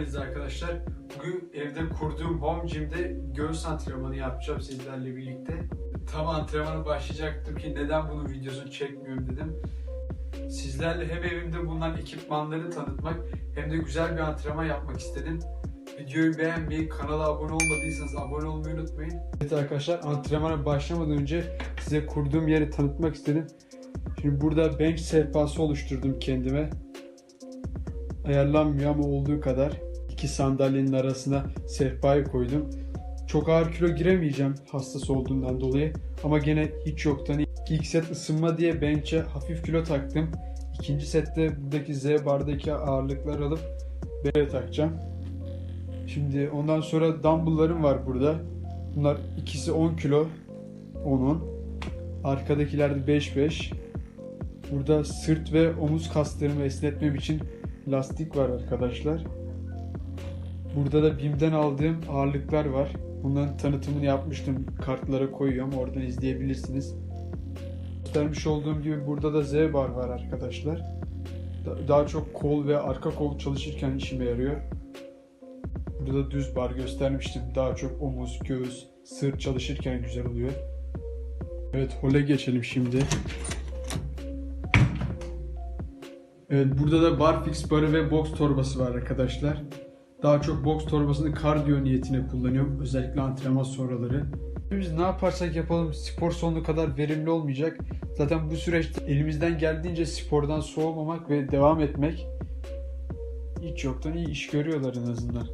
geldiniz arkadaşlar. Bugün evde kurduğum home gym'de göğüs antrenmanı yapacağım sizlerle birlikte. Tam antrenmana başlayacaktım ki neden bunun videosunu çekmiyorum dedim. Sizlerle hem evimde bulunan ekipmanları tanıtmak hem de güzel bir antrenman yapmak istedim. Videoyu beğenmeyi, kanala abone olmadıysanız abone olmayı unutmayın. Evet arkadaşlar antrenmana başlamadan önce size kurduğum yeri tanıtmak istedim. Şimdi burada bench sehpası oluşturdum kendime ayarlanmıyor ama olduğu kadar iki sandalyenin arasına sehpayı koydum. Çok ağır kilo giremeyeceğim hastası olduğundan dolayı ama gene hiç yoktan ilk set ısınma diye bench'e hafif kilo taktım. İkinci sette buradaki Z bardaki ağırlıklar alıp B'ye takacağım. Şimdi ondan sonra dumbbell'larım var burada. Bunlar ikisi 10 kilo. 10'un. Arkadakiler de 5-5. Burada sırt ve omuz kaslarımı esnetmem için lastik var arkadaşlar. Burada da BİM'den aldığım ağırlıklar var. Bunların tanıtımını yapmıştım. Kartlara koyuyorum. Oradan izleyebilirsiniz. Göstermiş olduğum gibi burada da Z bar var arkadaşlar. Da- Daha çok kol ve arka kol çalışırken işime yarıyor. Burada da düz bar göstermiştim. Daha çok omuz, göğüs, sırt çalışırken güzel oluyor. Evet, hole geçelim şimdi. Evet burada da barfix barı ve box torbası var arkadaşlar. Daha çok box torbasını kardiyo niyetine kullanıyorum. Özellikle antrenman sonraları. Biz ne yaparsak yapalım spor sonuna kadar verimli olmayacak. Zaten bu süreçte elimizden geldiğince spordan soğumamak ve devam etmek hiç yoktan iyi iş görüyorlar en azından.